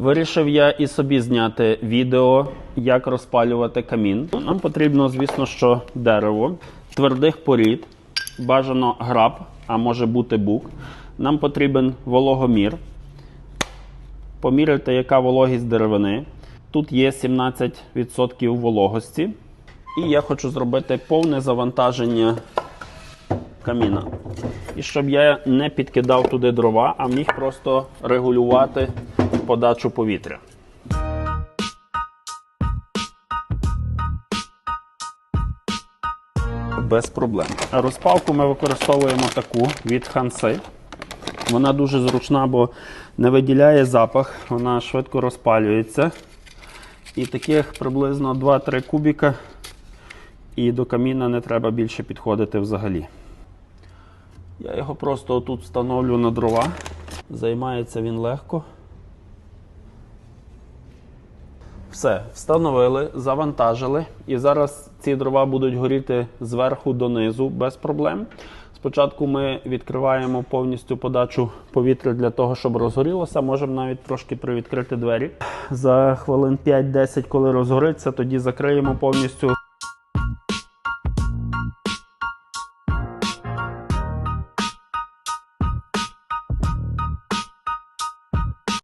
Вирішив я і собі зняти відео, як розпалювати камін. Нам потрібно, звісно, що дерево, твердих порід, бажано граб, а може бути бук. Нам потрібен вологомір. Поміряйте, яка вологість деревини. Тут є 17% вологості. І я хочу зробити повне завантаження каміна. І щоб я не підкидав туди дрова, а міг просто регулювати подачу повітря. Без проблем. Розпалку ми використовуємо таку від Ханси. Вона дуже зручна, бо не виділяє запах, вона швидко розпалюється. І таких приблизно 2-3 кубіка. І до каміна не треба більше підходити взагалі. Я його просто тут встановлю на дрова. Займається він легко. Все, встановили, завантажили. І зараз ці дрова будуть горіти зверху донизу без проблем. Спочатку ми відкриваємо повністю подачу повітря для того, щоб розгорілося. Можемо навіть трошки привідкрити двері. За хвилин 5-10, коли розгориться, тоді закриємо повністю